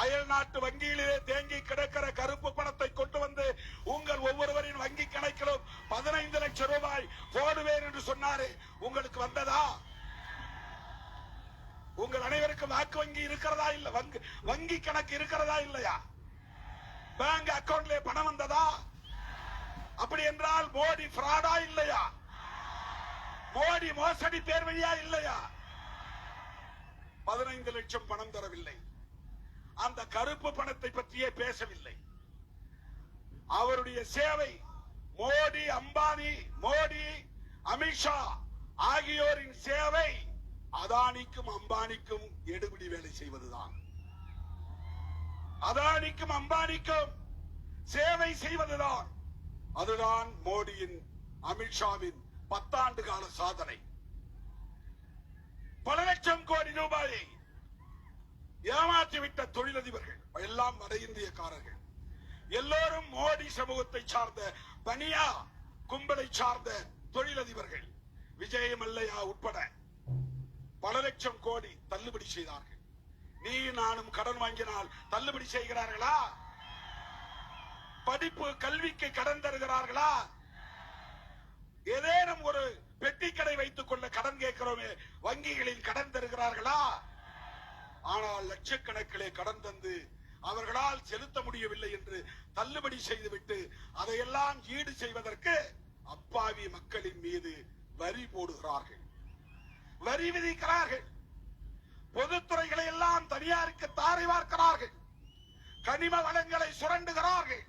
அயல் நாட்டு வங்கியிலே தேங்கி கிடக்கிற கருப்பு பணத்தை கொண்டு வந்து உங்கள் ஒவ்வொருவரின் வங்கி கணக்கிலும் பதினைந்து லட்சம் ரூபாய் போடுவேன் என்று சொன்னாரு. உங்களுக்கு வந்ததா? உங்கள் அனைவருக்கும் வாக்கு வங்கி இருக்கிறதா இல்ல? வங்கி வங்கி கணக்கு இருக்கிறதா இல்லையா? பேங்க் அக்கவுண்ட்ல பணம் வந்ததா? அப்படி என்றால் மோடி ஃப்ராடா இல்லையா? மோடி மோசடி பேர் வழியா இல்லையா? பதினைந்து லட்சம் பணம் தரவில்லை. அந்த கருப்பு பணத்தை பற்றியே பேசவில்லை. அவருடைய சேவை மோடி அம்பானி மோடி அமித்ஷா ஆகியோரின் சேவை அதானிக்கும் அம்பானிக்கும் எடுபிடி வேலை செய்வதுதான். அதானிக்கும் அம்பானிக்கும் சேவை செய்வதுதான். அதுதான் மோடியின் அமித்ஷாவின் பத்தாண்டு கால சாதனை. பல லட்சம் கோடி ரூபாயை ஏமாற்றிவிட்ட தொழிலதிபர்கள் எல்லாம் வட இந்தியக்காரர்கள். எல்லோரும் மோடி சமூகத்தை சார்ந்த பனியா கும்பலை சார்ந்த தொழிலதிபர்கள். விஜய் மல்லையா உட்பட பல லட்சம் கோடி தள்ளுபடி செய்தார்கள். நீ நானும் கடன் வாங்கினால் தள்ளுபடி செய்கிறார்களா? படிப்பு கல்விக்கு கடன் தருகிறார்களா? ஏதேனும் ஒரு பெட்டி கடை வைத்துக் கொள்ள கடன் கேட்கிறோமே வங்கிகளில் கடன் தருகிறார்களா? ஆனால் லட்சக்கணக்கிலே கடன் தந்து அவர்களால் செலுத்த முடியவில்லை என்று தள்ளுபடி செய்துவிட்டு அதையெல்லாம் ஈடு செய்வதற்கு அப்பாவி மக்களின் மீது வரி போடுகிறார்கள். வரி விதிக்கிறார்கள். பொதுத்துறைகளை எல்லாம் தனியாருக்கு தாரை பார்க்கிறார்கள் கனிம வளங்களை சுரண்டுகிறார்கள்.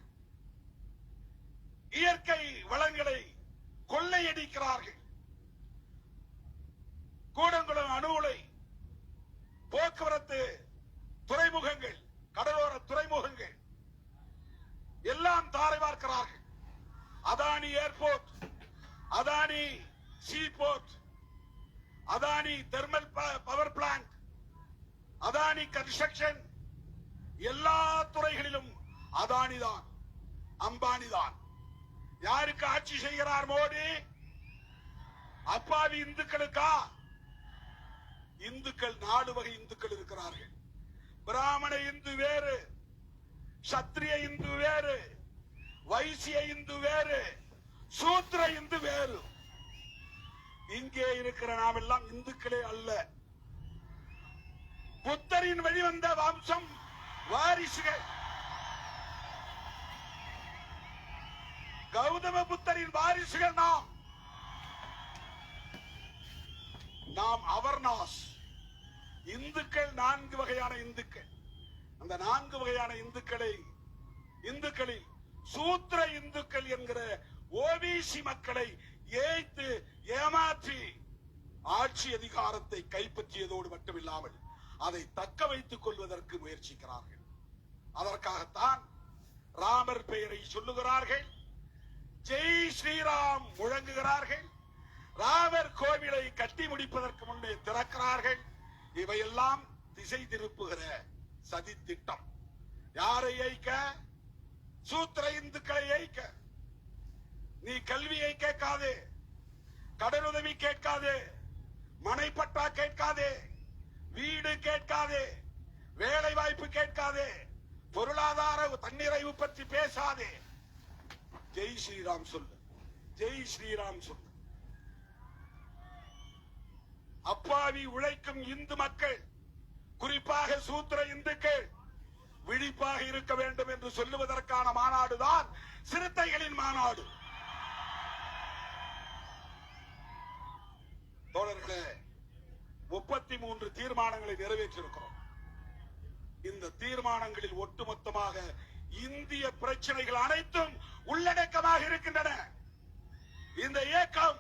Adani thermal power plant Adani construction எல்லா துறைகளிலும் அதானி தான் அம்பானி தான். யாருக்கு ஆட்சி செய்கிறார் மோடி? அப்பாவி இந்துக்களுக்கா? இந்துக்கள் நாலு வகை இந்துக்கள் இருக்கிறார்கள். பிராமண இந்து வேறு சத்திரிய இந்து வேறு வைசிய இந்து வேறு சூத்திர இந்து வேறு. இங்கே இருக்கிற நாம் எல்லாம் இந்துக்களே அல்ல. புத்தரின் வெளிவந்த வம்சம் வாரிசுகள். கௌதம புத்தரின் வாரிசுகள் நாம். நாம் அவர்நாஸ். இந்துக்கள் நான்கு வகையான இந்துக்கள். அந்த நான்கு வகையான இந்துக்களை இந்துக்களில் சூத்திர இந்துக்கள் என்கிற ஓபிசி மக்களை ஏய்த்து ஏமாற்றி ஆட்சி அதிகாரத்தை கைப்பற்றியதோடு மட்டுமில்லாமல் அதை தக்க வைத்துக் கொள்வதற்கு முயற்சிக்கிறார்கள். அதற்காகத்தான் ராமர் பெயரை சொல்லுகிறார்கள். ஜெய் ஸ்ரீராம் முழங்குகிறார்கள். ராமர் கோவிலை கட்டி முடிப்பதற்கு முன்னே திறக்கிறார்கள். இவையெல்லாம் திசை திருப்புகிற சதி திட்டம். யாரை ஏய்க்க சூத்திர இந்துக்களை ஏய்க்க நீ கல்வியை கேட்காதே. கடனுதவி கேட்காது மனைப்பட்டா கேட்காதே வீடு கேட்காதே வேலை வாய்ப்பு கேட்காதே பொருளாதார தன்னிறைவு பற்றி பேசாதே. ஜெய் ஸ்ரீராம் சொல்லு ஜெய் ஸ்ரீராம் சொல்லு. அப்பாவி உழைக்கும் இந்து மக்கள் குறிப்பாக சூத்திர இந்துக்கள் விழிப்பாக இருக்க வேண்டும் என்று சொல்லுவதற்கான மாநாடுதான் சிறுத்தைகளின் மாநாடு. தோழர்களே முப்பத்தி மூன்று தீர்மானங்களை நிறைவேற்றிருக்கிறோம். இந்த தீர்மானங்களில் ஒட்டுமொத்தமாக இந்திய பிரச்சனைகள் அனைத்தும் உள்ளடக்கமாக இருக்கின்றன. இந்த இயக்கம்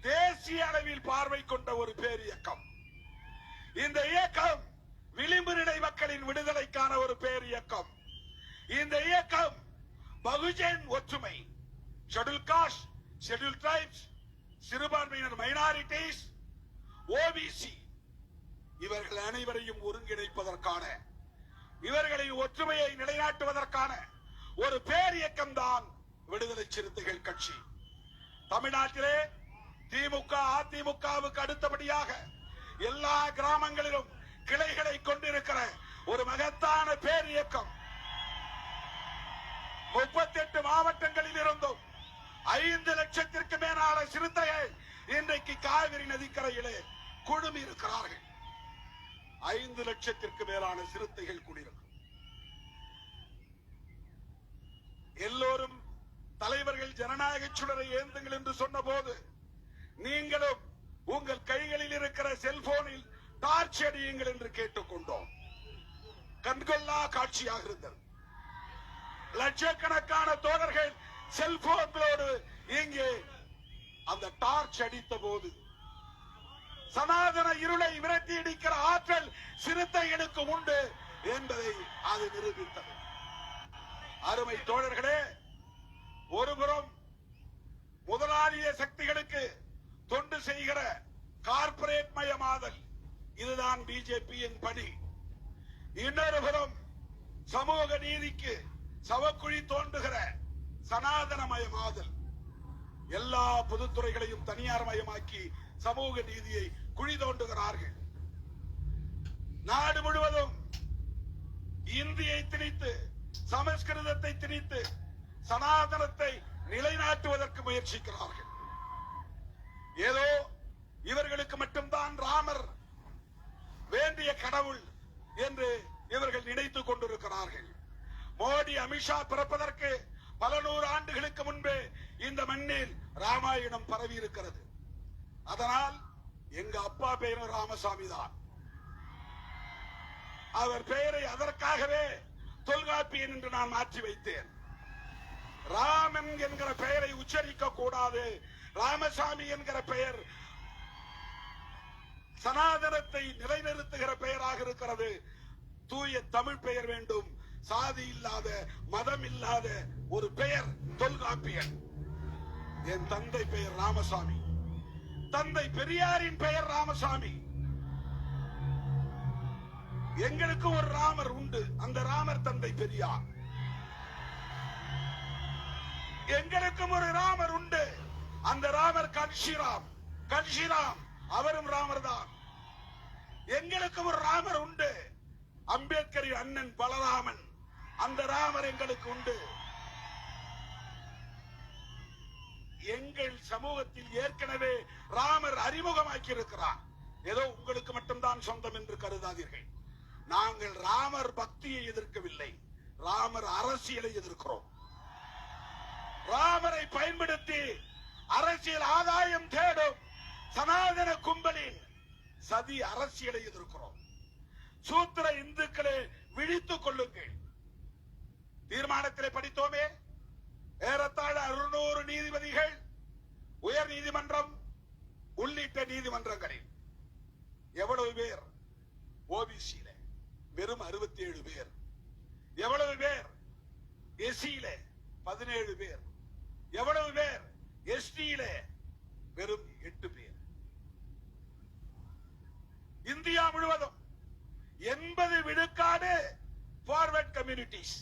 தேசிய அளவில் பார்வை கொண்ட ஒரு பேர் இயக்கம். இந்த இயக்கம் விளிம்பு நிலை மக்களின் விடுதலைக்கான ஒரு பேர் இயக்கம். இந்த இயக்கம் பகுஜன் ஒற்றுமை ஷெடியூல் காஸ்ட் ஷெடியூல் டிரைப்ஸ் சிறுபான்மையினர் மைனாரிட்டிஸ் ஓபிசி இவர்கள் அனைவரையும் ஒருங்கிணைப்பதற்கான இவர்களின் ஒற்றுமையை நிலைநாட்டுவதற்கான ஒரு பேர் இயக்கம் தான் விடுதலை சிறுத்தைகள் கட்சி. தமிழ்நாட்டிலே திமுக அதிமுகவுக்கு அடுத்தபடியாக எல்லா கிராமங்களிலும் கிளைகளை கொண்டிருக்கிற ஒரு மகத்தான பேர் இயக்கம் முப்பத்தெட்டு மாவட்டங்களில் இருந்தும் ஐந்து லட்சத்திற்கு மேலான சிறுத்தைகள் இன்றைக்கு காவிரி நதிக்கரையிலே குழுமி இருக்கிறார்கள் ஐந்து லட்சத்திற்கு மேலான சிறுத்தைகள் குடியிருக்கும். எல்லோரும் தலைவர்கள் ஜனநாயக சுடரை ஏந்துங்கள் என்று சொன்னபோது நீங்களும் உங்கள் கைகளில் இருக்கிற செல்போனில் டார்ச் அடியுங்கள் என்று கேட்டுக்கொண்டோம். கண்கொள்ளா காட்சியாக இருந்தது. லட்சக்கணக்கான தோழர்கள் செல்போன்களோடு இங்கே அந்த டார்ச் அடித்த போது சனாதன இருளை விரட்டி அடிக்கிற ஆற்றல் சிறுத்தைகளுக்கு உண்டு என்பதை அது நிரூபித்தது. அருமை தோழர்களே ஒருபுறம் முதலாளிய சக்திகளுக்கு தொண்டு செய்கிற கார்ப்பரேட் மயமாதல் இதுதான் பிஜேபியின் பணி. இன்னொரு புறம் சமூக நீதிக்கு சவக்குழி தோண்டுகிற சனாதனமயமாதல் எல்லா பொதுத்துறைகளையும் தனியார் மயமாக்கி சமூக நீதியை குழி தோண்டுகிறார்கள். நாடு முழுவதும் இந்தியை திணித்து சமஸ்கிருதத்தை திணித்து சனாதனத்தை நிலைநாட்டுவதற்கு முயற்சிக்கிறார்கள். ஏதோ இவர்களுக்கு மட்டும்தான் ராமர் வேண்டிய கடவுள் என்று இவர்கள் நினைத்துக் கொண்டிருக்கிறார்கள். மோடி அமித்ஷா பிறப்பதற்கு பல நூறு ஆண்டுகளுக்கு முன்பே இந்த மண்ணில் ராமாயணம் பரவி இருக்கிறது அதனால் எங்க அப்பா பெயரும் ராமசாமி தான். அவர் பெயரை அதற்காகவே தொல்காப்பியன் என்று நான் மாற்றி வைத்தேன். ராமன் என்கிற பெயரை உச்சரிக்க கூடாது. ராமசாமி என்கிற பெயர் சனாதனத்தை நிலைநிறுத்துகிற பெயராக இருக்கிறது. தூய தமிழ் பெயர் வேண்டும். சாதி இல்லாத மதம் இல்லாத ஒரு பெயர் தொல்காப்பியன் என் தந்தை பெயர் ராமசாமி. தந்தை பெரியாரின் பெயர் ராமசாமி. எங்களுக்கு ஒரு ராமர் உண்டு. அந்த ராமர் தந்தை பெரியார். எங்களுக்கும் ஒரு ராமர் உண்டு. அந்த ராமர் கன்ஷிராம் கன்ஷிராம் அவரும் ராமர் தான். எங்களுக்கும் ஒரு ராமர் உண்டு. அம்பேத்கரின் அண்ணன் பலராமன். அந்த ராமர் எங்களுக்கு உண்டு. எங்கள் சமூகத்தில் ஏற்கனவே ராமர் அறிமுகமாக்கி இருக்கிறார் ஏதோ உங்களுக்கு மட்டும்தான் சொந்தம் என்று கருதாதீர்கள். நாங்கள் ராமர் பக்தியை எதிர்க்கவில்லை. ராமர் அரசியலை எதிர்க்கிறோம். ராமரை பயன்படுத்தி அரசியல் ஆதாயம் தேடும் சனாதன கும்பலின் சதி அரசியலை எதிர்க்கிறோம். சூத்திர இந்துக்களை விழித்துக் கொள்ளுங்கள். தீர்மானத்திலே படித்தோமே. ஏறத்தாழ அறுநூறு நீதிபதிகள் உயர் நீதிமன்றம் உள்ளிட்ட நீதிமன்றங்களில். எவ்வளவு பேர் ஓபிசியில வெறும் அறுபத்தி ஏழு பேர். எவ்வளவு பேர் எஸ்சியில பதினேழு பேர். எவ்வளவு பேர் எஸ்டியில வெறும் எட்டு பேர். இந்தியா முழுவதும் எண்பது விழுக்காடு ஃபார்வர்ட் கம்யூனிட்டிஸ்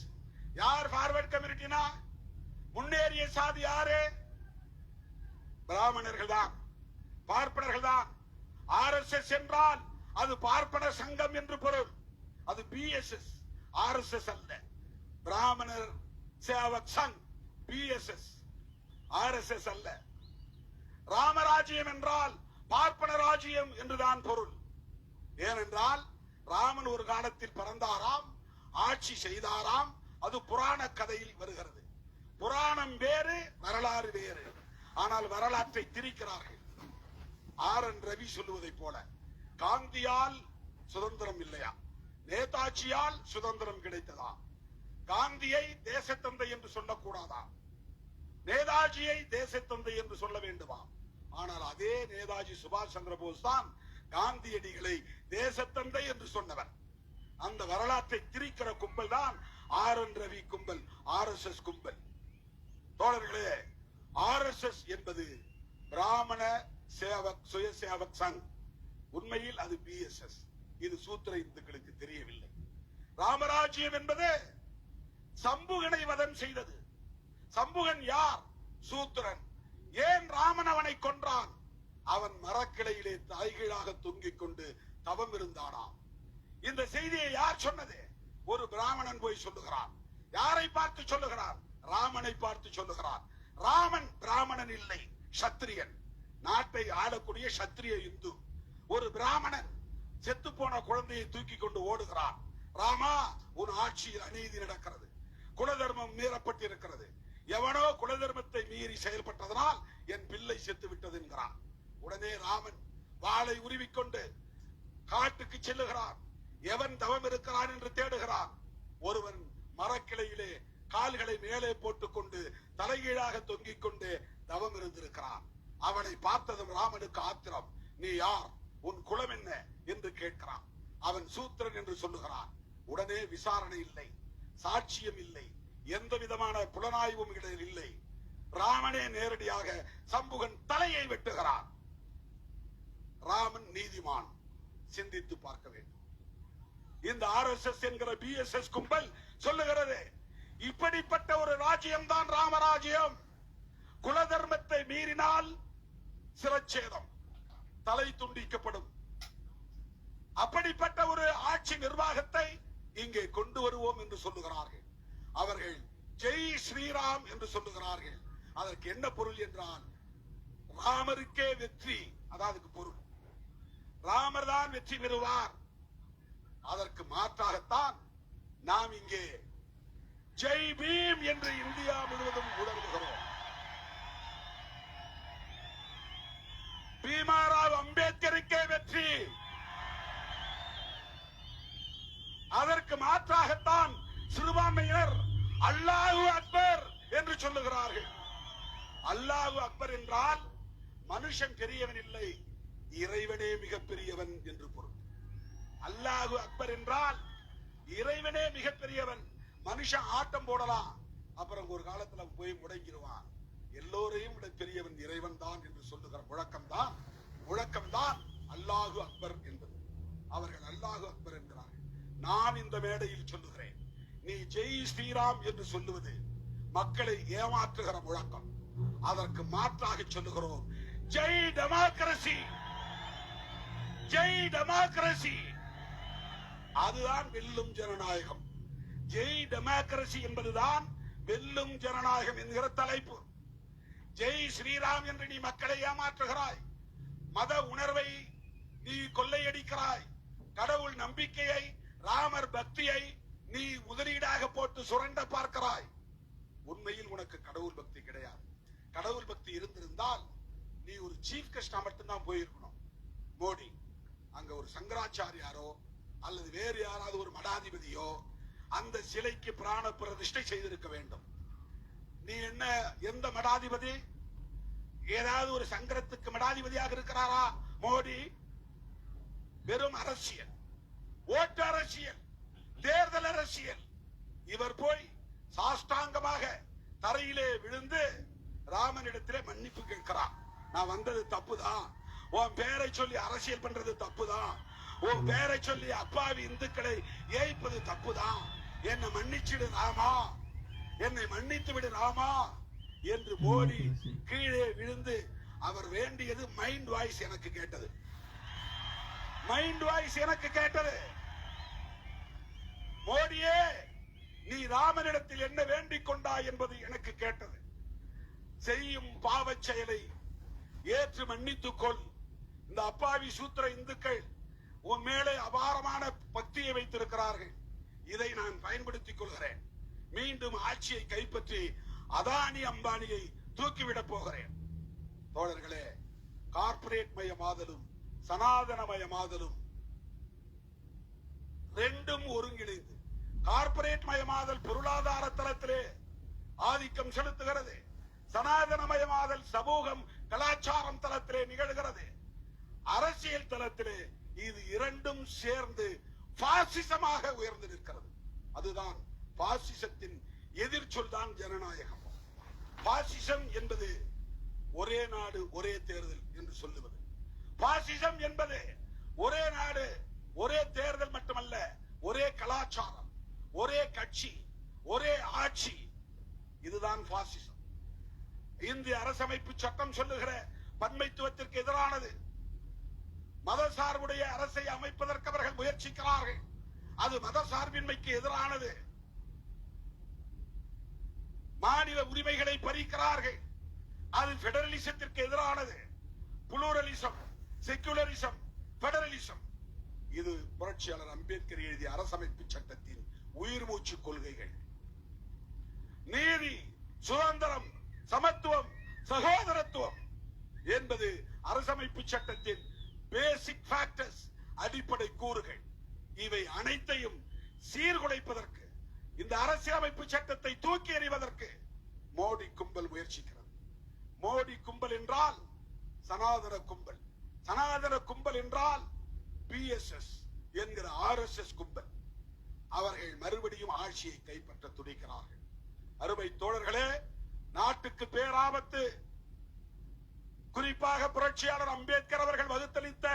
யார் ஃபார்வர்ட் கம்யூனிட்டினா முன்னேறிய சாதி யாரு? பிராமணர்கள் தான். பார்ப்பனர்கள் தான். ஆர் எஸ் எஸ் என்றால் அது பார்ப்பன சங்கம் என்று பொருள். அது பிஎஸ்எஸ் ஆர் எஸ் எஸ் அல்ல. பிராமணர் Sevak Sangh BSS R S S அல்ல. ராமராஜ்யம் என்றால் பார்ப்பன ராஜ்யம் என்றுதான் பொருள். ஏனென்றால் ராமன் ஒரு காலத்தில் பிறந்தாராம் ஆட்சி செய்தாராம் அது புராண கதையில் வருகிறது. புராணம் வேறு வரலாறு வேறு. ஆனால் வரலாற்றை திரிக்கிறார்கள் ஆர் என் ரவி சொல்லுவதைப் போல காந்தியால் சுதந்திரம் இல்லையா? நேதாஜியால் சுதந்திரம் கிடைத்ததா? காந்தியை தேசத்தந்தை என்று சொல்லக்கூடாதா? நேதாஜியை தேசத்தந்தை என்று சொல்ல வேண்டுமா? ஆனால் அதே நேதாஜி சுபாஷ் சந்திர போஸ் தான் காந்தியடிகளை தேசத்தந்தை என்று சொன்னவர். அந்த வரலாற்றை திரிக்கிற கும்பல் தான் ஆர் என் ரவி கும்பல் ஆர் எஸ் எஸ் கும்பல். தோழர்களே ஆர் எஸ் எஸ் என்பது பிராமண சேவக் சுயசேவக் சங். உண்மையில் அது பி எஸ் எஸ். இது சூத்திர இந்துக்களுக்கு தெரியவில்லை. ராமராஜ்யம் என்பது சம்புகனை வதம் செய்தது. சம்புகன் யார்? சூத்திரன். ஏன் ராமன் அவனை கொன்றான்? அவன் மரக்கிளையிலே தாய்கீழாக தொங்கிக் கொண்டு தவம் இருந்தானாம். இந்த செய்தியை யார் சொன்னது? ஒரு பிராமணன் போய் சொல்லுகிறான். யாரை பார்த்து சொல்லுகிறார்? ராமனை பார்த்து சொல்லுகிறார். ராமன் பிராமணன் இல்லை சத்திரியன். நாட்டை ஆளக்கூடிய சத்திரிய இந்து. ஒரு பிராமணன் செத்து போன குழந்தையை தூக்கி கொண்டு ஓடுகிறான். ராமா உன் ஆட்சியில் அநீதி நடக்கிறது. குலதர்மம் மீறப்பட்டிருக்கிறது. எவனோ குலதர்மத்தை மீறி செயல்பட்டதனால் என் பிள்ளை செத்து விட்டது என்கிறான். உடனே ராமன் வாளை உருவிக்கொண்டு காட்டுக்கு செல்லுகிறான். எவன் தவம் இருக்கிறான் என்று தேடுகிறான். ஒருவன் மரக்கிளையிலே கால்களை மேலே போட்டுக்கொண்டு தலைகீழாக தொங்கிக் கொண்டு தவம் இருந்திருக்கிறான். அவனை பார்த்ததும் ராமனுக்கு ஆத்திரம் நீ யார்? உன் குலம் என்ன? என்று கேட்கிறான். அவன் சூத்திரன் என்று சொல்லுகிறான். உடனே விசாரணை இல்லை சாட்சியம் இல்லை எந்த விதமான புலனாய்வும் இல்லை. ராமனே நேரடியாக சம்புகன் தலையை வெட்டுகிறான். ராமன் நீதிமான் சிந்தித்து பார்க்க வேண்டும். இந்த ஆர் எஸ் எஸ் என்கிற பி எஸ் எஸ் கும்பல் சொல்லுகிறது இப்படிப்பட்ட ஒரு ராஜ்யம் தான் ராமராஜ்யம். குலதர்மத்தை மீறினால் சிரச்சேதம் தலை துண்டிக்கப்படும். அப்படிப்பட்ட ஒரு ஆட்சி நிர்வாகத்தை இங்கே கொண்டு வருவோம் என்று சொல்லுகிறார்கள். அவர்கள் ஜெய் ஸ்ரீராம் என்று சொல்லுகிறார்கள். அதற்கு என்ன பொருள் என்றால் ராமருக்கே வெற்றி அதாவது பொருள். ராமர் தான் வெற்றி பெறுவார். அதற்கு மாற்றாகத்தான் நாம் இங்கே ஜெய் பீம் என்று இந்தியா முழுவதும் உணர்வுகிறோம் பீமாராவ் அம்பேத்கருக்கே வெற்றி. அதற்கு மாற்றாகத்தான் சிறுபான்மையினர் அல்லாஹு அக்பர் என்று சொல்லுகிறார்கள். அல்லாஹு அக்பர் என்றால் மனுஷன் பெரியவன் இல்லை இறைவனே மிகப்பெரியவன் என்று பொருள். அல்லாஹு அக்பர் என்றால் இறைவனே மிகப்பெரியவன். மனுஷன் ஆட்டம் போடலாம். அப்புறம் ஒரு காலத்துல போய் முடங்கிடுவான். எல்லோரையும் விட பெரியவன் இறைவன் தான் என்று சொல்லுகிற முழக்கம் தான் முழக்கம் தான் அல்லாஹு அக்பர் என்பது. அவர்கள் அல்லாஹு அக்பர் என்கிறார்கள். நான் இந்த மேடையில் சொல்லுகிறேன். நீ ஜெய் ஸ்ரீராம் என்று சொல்லுவது மக்களை ஏமாற்றுகிற முழக்கம். அதற்கு மாற்றாக சொல்லுகிறோம். ஜெய் டெமோக்ரசி ஜெய் டெமோக்ரசி அதுதான் வெல்லும் ஜனநாயகம். ஜெய் டெமோக்ரசி என்பதுதான் வெல்லும் ஜனநாயகம் என்கிற தலைப்பு. ஜெய் ஸ்ரீராம் என்று நீ மக்களை ஏமாற்றுகிறாய். மத உணர்வை நீ கொள்ளையடிக்கிறாய். கடவுள் நம்பிக்கையை ராமர் பக்தியை நீ முதலீடாக போட்டு சுரண்ட பார்க்கிறாய். உண்மையில் உனக்கு கடவுள் பக்தி கிடையாது. கடவுள் பக்தி இருந்திருந்தால் நீ ஒரு சீஃப் கெஸ்டா மட்டும்தான் போயிருக்கணும். மோடி அங்க ஒரு சங்கராச்சாரியாரோ அல்லது வேறு யாராவது ஒரு மடாதிபதியோ அந்த சிலைக்கு பிராண பிரதிஷ்டை செய்திருக்க வேண்டும். நீ என்ன எந்த மடாதிபதி? ஏதாவது ஒரு சங்கரத்துக்கு மடாதிபதியாக இருக்கிறாரா? மோடி? வெறும் அரசியல். ஓட்டு அரசியல். தேர்தல் அரசியல். இவர் போய் சாஷ்டாங்கமாக தரையிலே விழுந்து ராமனிடத்திலே மன்னிப்பு கேட்கிறார். நான் வந்தது தப்புதான். உன் பேரை சொல்லி அரசியல் பண்றது தப்புதான். உன் பேரை சொல்லி அப்பாவி இந்துக்களை ஏய்ப்பது தப்புதான். என்னை மன்னிச்சிடு ராமா. என்னை மன்னித்து விடு ராமா என்று மோடி கீழே விழுந்து அவர் வேண்டியது மைண்ட் வாய்ஸ் எனக்கு கேட்டது. மைண்ட் வாய்ஸ் எனக்கு கேட்டது. மோடியே நீ ராமனிடத்தில் என்ன வேண்டிக் கொண்டாய் என்பது எனக்கு கேட்டது. செய்யும் பாவச் செயலை ஏற்று மன்னித்துக் கொள். இந்த அப்பாவி சூத்திர இந்துக்கள் உன் மேலே அபாரமான பக்தியை வைத்திருக்கிறார்கள். இதை நான் பயன்படுத்திக் கொள்கிறேன். மீண்டும் ஆட்சியை கைப்பற்றி அதானி அம்பானியை தூக்கிவிடப் போகிறேன். தோழர்களே கார்பரேட் மயமாதலும் சனாதனமயமாதலும் ரெண்டும் ஒருங்கிணைந்து கார்ப்பரேட் மயமாதல் பொருளாதார தளத்திலே ஆதிக்கம் செலுத்துகிறது. சனாதனமயமாதல் சமூகம் கலாச்சாரம் தளத்திலே நிகழ்கிறது. அரசியல் தளத்திலே இது இரண்டும் சேர்ந்து பாசிசமாக உயர்ந்து நிற்கிறது. அதுதான் பாசிசத்தின் எதிர்ச்சொல் தான் ஜனநாயகம். பாசிசம் என்பது ஒரே நாடு ஒரே தேர்தல் என்று சொல்லுவது. பாசிசம் என்பது ஒரே நாடு ஒரே தேர்தல் மட்டுமல்ல ஒரே கலாச்சாரம் ஒரே கட்சி ஒரே ஆட்சி. இதுதான் பாசிசம். இந்திய அரசமைப்பு சட்டம் சொல்லுகிற பன்மைத்துவத்திற்கு எதிரானது. மதசார்புடைய அரசை அமைப்பதற்கு அவர்கள் முயற்சிக்கிறார்கள். அது மத சார்பின்மைக்கு எதிரானது. மாநில உரிமைகளை பறிக்கிறார்கள். அது பெடரலிசத்திற்கு எதிரானது. புளூரலிசம் செக்குலரிசம் பெடரலிசம் இது புரட்சியாளர் அம்பேத்கர் எழுதிய அரசமைப்பு சட்டத்தின் உயிர் மூச்சு கொள்கைகள். நீதி சுதந்திரம் சமத்துவம் சகோதரத்துவம் என்பது அரசமைப்பு சட்டத்தின் பேசிக் ஃபேக்டர்ஸ் அடிப்படை கூறுகள். இவை அனைத்தையும் சீர்குலைப்பதற்கு இந்த அரசியலமைப்பு சட்டத்தை தூக்கி எறிவதற்கு மோடி கும்பல் முயற்சிக்கிறது. மோடி கும்பல் என்றால் சனாதன கும்பல். சனாதன கும்பல் என்றால் பிஎஸ்எஸ் என்கிற ஆர்எஸ்எஸ் கும்பல். அவர்கள் மறுபடியும் ஆட்சியை கைப்பற்ற துடிக்கிறார்கள். அருமை தோழர்களே நாட்டுக்கு பேராபத்து குறிப்பாக புரட்சியாளர் அம்பேத்கர் அவர்கள் வகுத்தளித்த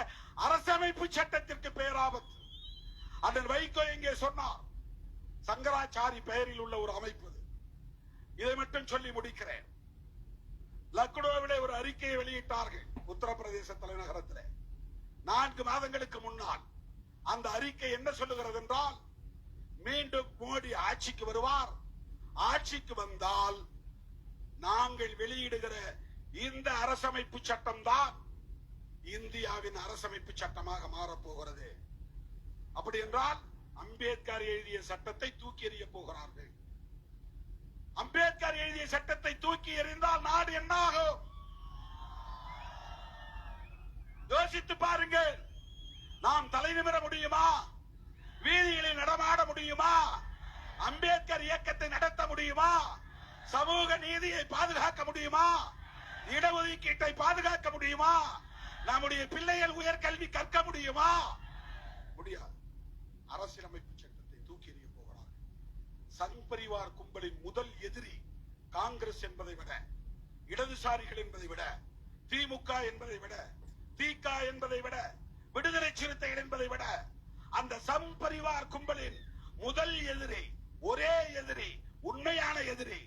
அரசமைப்பு சட்டத்திற்கு பேராபத்து. அண்ணன் வைகோ எங்கே சொன்னார் சங்கராச்சாரி பெயரில் உள்ள ஒரு அமைப்பு இதை மட்டும் சொல்லி முடிக்கிறேன். லக்னோவிலே ஒரு அறிக்கையை வெளியிட்டார்கள் உத்தரப்பிரதேச தலைநகரத்தில். நான்கு மாதங்களுக்கு முன்னால் அந்த அறிக்கை என்ன சொல்லுகிறது என்றால் மீண்டும் மோடி ஆட்சிக்கு வருவார். ஆட்சிக்கு வந்தால் நாங்கள் வெளியிடுகிற இந்த அரசமைப்பு சட்டம் தான் இந்தியாவின் அரசமைப்பு சட்டமாக மாறப்போகிறது. அப்படி என்றால் அம்பேத்கர் எழுதிய சட்டத்தை தூக்கி எறிய போகிறார்கள். அம்பேத்கர் எழுதிய சட்டத்தை தூக்கி எறிந்தால் நாடு என்ன ஆகும் யோசித்து பாருங்கள். நாம் தலைநிமிர முடியுமா? வீதிகளில் நடமாட முடியுமா? அம்பேத்கர் இயக்கத்தை நடத்த முடியுமா? சமூக நீதியை பாதுகாக்க முடியுமா? இடஒதுக்கீட்டை பாதுகாக்க முடியுமா? நம்முடைய பிள்ளைகள் உயர்கல்வி கற்க முடியுமா? முடியாது. அரசியலமைப்பு சட்டத்தை தூக்கி எறிய போகிறார்கள் சங்பரிவார் கும்பலின் முதல் எதிரி காங்கிரஸ் என்பதை விட இடதுசாரிகள் என்பதை விட திமுக என்பதை விட திக என்பதை விட விடுதலை சிறுத்தைகள் என்பதை விட அந்த சம்பரிவார் கும்பலின் முதல் எதிரி ஒரே எதிரி உண்மையான எதிரி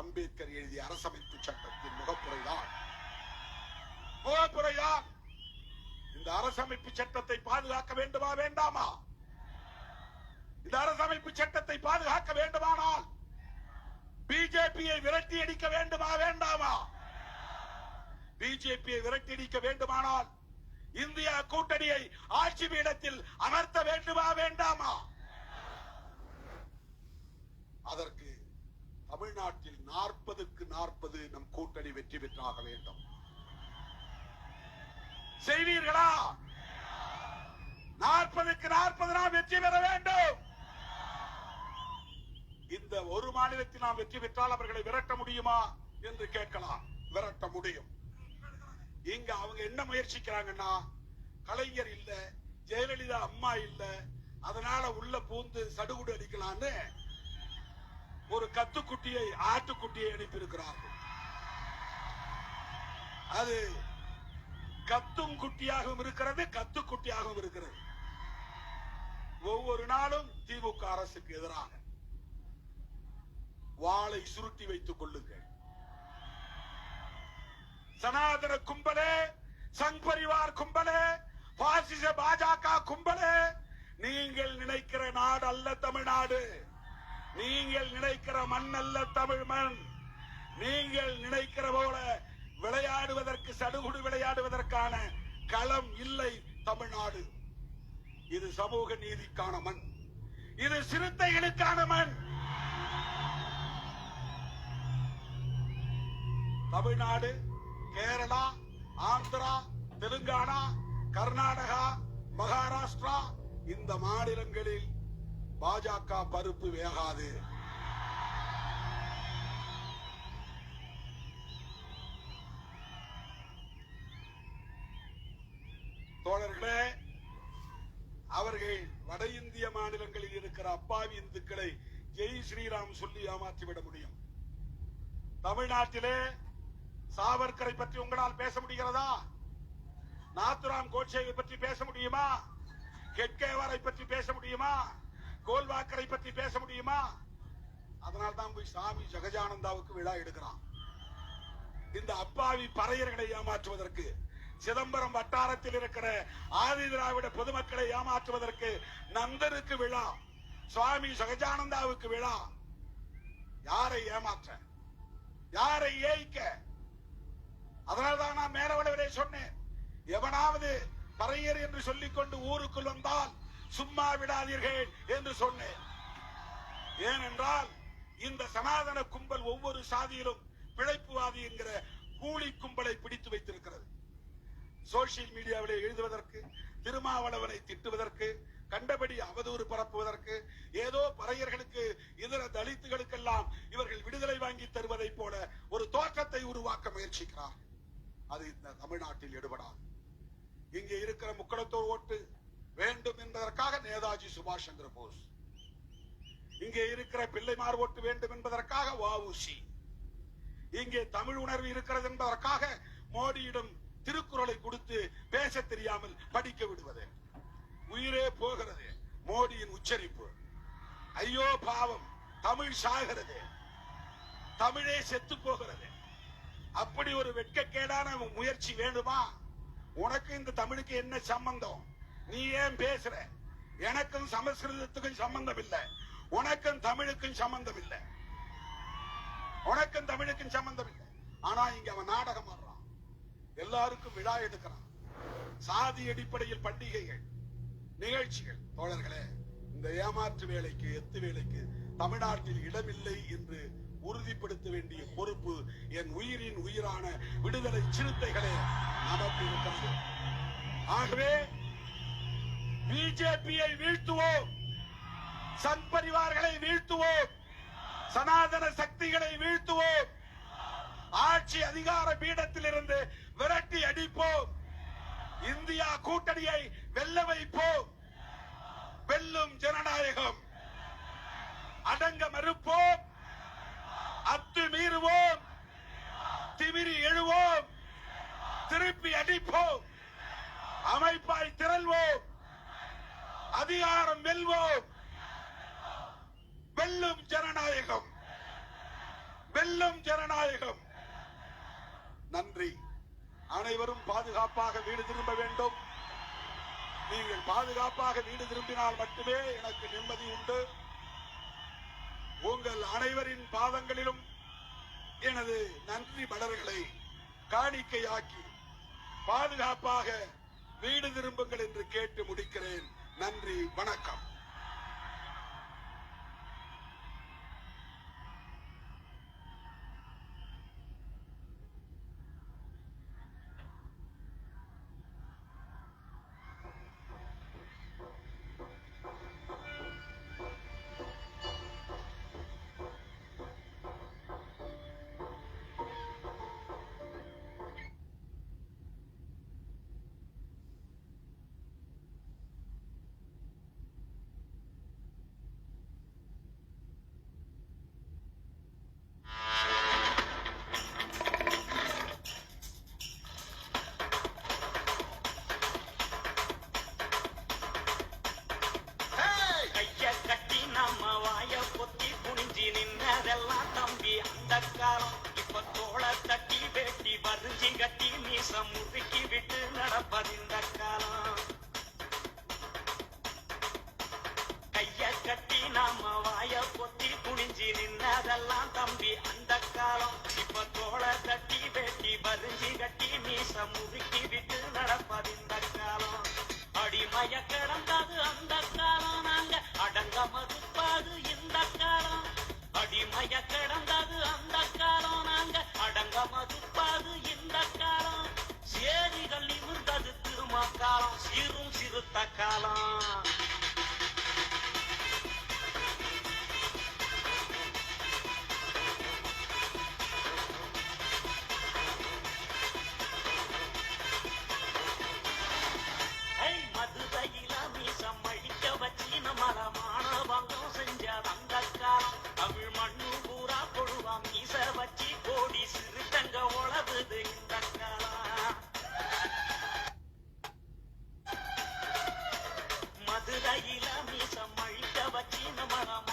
அம்பேத்கர் எழுதிய அரசமைப்பு சட்டத்தின் முகப்புரைதான். முகப்புரைதான். இந்த அரசமைப்பு சட்டத்தை பாதுகாக்க வேண்டுமா வேண்டாமா? இந்த அரசமைப்பு சட்டத்தை பாதுகாக்க வேண்டுமானால் பிஜேபியை விரட்டி அடிக்க வேண்டுமா வேண்டாமா? பிஜேபியை விரட்டி அடிக்க வேண்டுமானால் இந்தியா கூட்டணியை ஆட்சி பீடத்தில் அமர்த்த வேண்டுமா வேண்டாமா? அதற்கு தமிழ்நாட்டில் நாற்பதுக்கு நாற்பது நம் கூட்டணி வெற்றி பெற்றாக வேண்டும். செய்வீர்களா? நாற்பதுக்கு நாற்பது நாம் வெற்றி பெற வேண்டும். இந்த ஒரு மாநிலத்தில் நாம் வெற்றி பெற்றால் அவர்களை விரட்ட முடியுமா என்று கேட்கலாம். விரட்ட முடியும். இங்க அவங்க என்ன முயற்சிக்கிறாங்கன்னா கலைஞர் இல்ல ஜெயலலிதா அம்மா இல்ல அதனால உள்ள பூந்து சடுகுடு அடிக்கலான்னு கத்துக்குட்டியை ஆட்டுக்குட்டியை அனுப்பியிருக்கிறார்கள். அது கத்தும் குட்டியாகவும் இருக்கிறது கத்துக்குட்டியாகவும் இருக்கிறது. ஒவ்வொரு நாளும் திமுக அரசுக்கு எதிராக வாளை சுருட்டி வைத்துக் கொள்ளுங்கள். சனாதன கும்பலே சங் பரிவார் கும்பலே பாசிச பாஜக கும்பலே நீங்கள் நினைக்கிற நாடு அல்ல தமிழ்நாடு. நீங்கள் நினைக்கிற மண் அல்ல தமிழ் மண். நீங்கள் நினைக்கிற போல விளையாடுவதற்கு சடுகுடு விளையாடுவதற்கான களம் இல்லை தமிழ்நாடு. இது சமூக நீதிக்கான மண். இது சிறுத்தைகளுக்கான மண். தமிழ்நாடு கேரளா ஆந்திரா தெலுங்கானா கர்நாடகா மகாராஷ்டிரா இந்த மாநிலங்களில் பாஜக பருப்பு வேகாது. தோழர்களே அவர்கள் வட இந்திய மாநிலங்களில் இருக்கிற அப்பாவி இந்துக்களை ஜெய் ஸ்ரீராம் சொல்லி ஏமாற்றிவிட முடியும். தமிழ்நாட்டிலே சாவர்கரை பற்றி உங்களால் பேச முடிகிறதா? நாத்துராம் கோட்சேவை பற்றி பேச முடியுமா? கெட்கேவாரை பற்றி பேச முடியுமா? கோல்வாக்கரை பற்றி பேச முடியுமா? அதனால தான் போய் சாமி ஜெகஜானந்தாவுக்கு விழா எடுக்கிறான். இந்த அப்பாவி பறையர்களை ஏமாற்றுவதற்கு சிதம்பரம் வட்டாரத்தில் இருக்கிற ஆதி திராவிட பொதுமக்களை ஏமாற்றுவதற்கு நந்தருக்கு விழா சுவாமி சகஜானந்தாவுக்கு விழா. யாரை ஏமாற்ற? யாரை ஏய்க்க? அதனால்தான் நான் மேலவளவரே சொன்னேன். எவனாவது பறையர் என்று சொல்லிக்கொண்டு ஊருக்குள் வந்தால் சும்மா விடாதீர்கள் என்று சொன்னேன். ஏனென்றால் இந்த சனாதன கும்பல் ஒவ்வொரு சாதியிலும் பிழைப்புவாதி என்கிற கூலி கும்பலை பிடித்து வைத்திருக்கிறது. சோசியல் மீடியாவிலே எழுதுவதற்கு திருமாவளவனை திட்டுவதற்கு கண்டபடி அவதூறு பரப்புவதற்கு ஏதோ பறையர்களுக்கு இதர தலித்துகளுக்கெல்லாம் இவர்கள் விடுதலை வாங்கி தருவதைப் போல ஒரு தோற்றத்தை உருவாக்க முயற்சிக்கிறார். அது இந்த தமிழ்நாட்டில் எடுபடாது. இங்கே இருக்கிற முக்களத்தோர் ஓட்டு வேண்டும் என்பதற்காக நேதாஜி சுபாஷ் சந்திர போஸ். இங்கே இருக்கிற பிள்ளைமார் ஓட்டு வேண்டும் என்பதற்காக வாவுசி இங்கே தமிழ் உணர்வு இருக்கிறது என்பதற்காக மோடியிடம் திருக்குறளை கொடுத்து பேச தெரியாமல் படிக்க விடுவது. உயிரே போகிறது. மோடியின் உச்சரிப்பு. ஐயோ பாவம். தமிழ் சாகிறது. தமிழே செத்து போகிறது. அப்படி ஒரு வெட்கக்கேடான முயற்சி வேண்டுமா? உனக்கு இந்த தமிழுக்கு என்ன சம்பந்தம்? நீ ஏன் பேசுற? எனக்கும் சமஸ்கிருதத்துக்கும் சம்பந்தம் இல்லை உனக்கும் தமிழுக்கும் சம்பந்தம் இல்லை உனக்கும் தமிழுக்கும் சம்பந்தம் இல்லை ஆனா இங்க அவன் நாடகம் ஆடுறான். எல்லாருக்கும் விழா எடுக்கிறான். சாதி அடிப்படையில் பண்டிகைகள் நிகழ்ச்சிகள். தோழர்களே இந்த ஏமாற்று வேலைக்கு எத்து வேலைக்கு தமிழ்நாட்டில் இடமில்லை என்று உறுதிப்படுத்த வேண்டிய பொறுப்பு என் உயிரின் உயிரான விடுதலை சிறுத்தைகளே நமக்கு இருக்கிறது. ஆகவே பிஜேபியை வீழ்த்துவோம். சங் பரிவார்களை வீழ்த்துவோம். சனாதன சக்திகளை வீழ்த்துவோம். ஆட்சி அதிகார பீடத்தில் இருந்து விரட்டி அடிப்போம். இந்தியா கூட்டணியை வெல்ல வைப்போம். வெல்லும் ஜனநாயகம். அடங்க மறுப்போம். அத்து மீறுவோம். திமிரி எழுவோம். திருப்பி அடிப்போம். அமைப்பாய் திரள்வோம். அதிகாரம் வெல்வோம். வெல்லும் ஜனநாயகம். வெல்லும் ஜனநாயகம். நன்றி. அனைவரும் பாதுகாப்பாக வீடு திரும்ப வேண்டும். நீங்கள் பாதுகாப்பாக வீடு திரும்பினால் மட்டுமே எனக்கு நிம்மதி உண்டு. உங்கள் அனைவரின் பாதங்களிலும் எனது நன்றி மலர்களை காணிக்கையாக்கி பாதுகாப்பாக வீடு திரும்புங்கள் என்று கேட்டு முடிக்கிறேன். நன்றி வணக்கம். மதுரையில மீசம் அழிக்க வச்சு நம்மள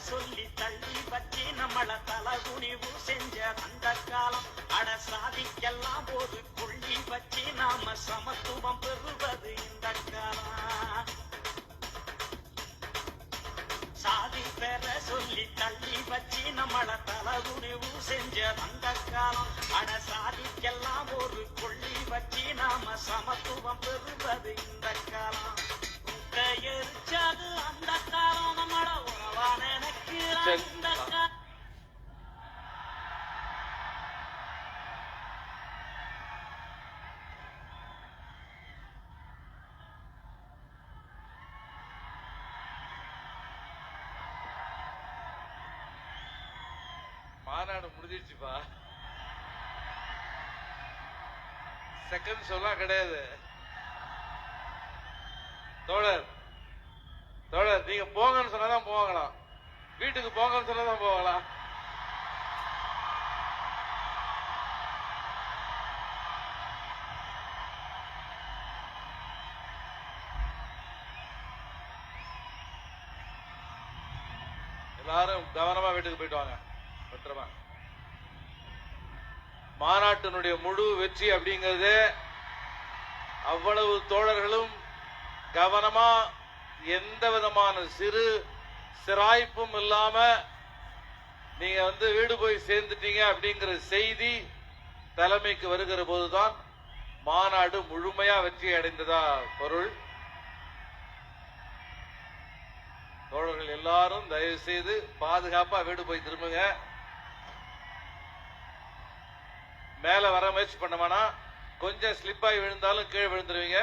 சொல்லி தள்ளி பச்சி நம்மள தலகுனிவு செஞ்ச அந்த காலம் அட சாதிக்கெல்லாம் போது கொள்ளி வச்சு நாம சமத்துவம் பெறுவது இந்த காலம் சாதி பெற சொல்லி தள்ளி வச்சு நம்மள தலகுனிவு செஞ்ச அந்த காலம் அட சாதிக்கெல்லாம் ஒரு கொள்ளி வச்சு நாம சமத்துவம் பெறுவது இந்த காலம் எரிச்சது அந்த காலம் நம்மள உறவா நினைக்கிற மாநாடு முடிஞ்சிருச்சுப்பா செகண்ட் சொல்லாம் கிடையாது. தோழர் தோழர் நீங்க போங்கன்னு சொன்னாதான் போவாங்களாம். வீட்டுக்கு போக சொல்லதான் போகலாம். எல்லாரும் கவனமா வீட்டுக்கு போயிட்டு வாங்க. பத்திரமா. மாநாட்டினுடைய முழு வெற்றி அப்படிங்கிறது அவ்வளவு தோழர்களும் கவனமா எந்த விதமான சிறு சிராய்ப்பும் இல்லாம நீங்க வந்து வீடு போய் சேர்ந்துட்டீங்க அப்படிங்கிற செய்தி தலைமைக்கு வருகிற போதுதான் மாநாடு முழுமையா வெற்றி அடைந்ததா பொருள். தோழர்கள் எல்லாரும் தயவு செய்து பாதுகாப்பா வீடு போய் திரும்புங்க. மேல வர முயற்சி பண்ண வேணாம். கொஞ்சம் ஸ்லிப் ஆகி விழுந்தாலும் கீழே விழுந்துருவீங்க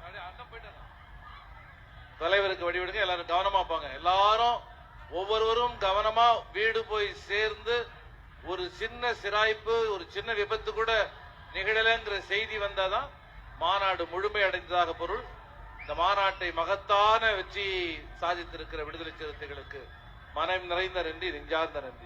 அப்படியே அண்ணன் போயிட்டாரா? தலைவருக்கு வழிவிடுங்க எல்லாரும் கவனமா போங்க எல்லாரும் ஒவ்வொருவரும் கவனமா வீடு போய் சேர்ந்து ஒரு சின்ன சிராய்ப்பு ஒரு சின்ன விபத்து கூட நிகழலைங்கிற செய்தி வந்தாதான் மாநாடு முழுமை அடைந்ததாக பொருள். இந்த மாநாட்டை மகத்தான வெற்றி சாதித்திருக்கிற விடுதலை சிறுத்தைகளுக்கு மனம் நிறைந்த நன்றி நெஞ்சார்ந்த நன்றி.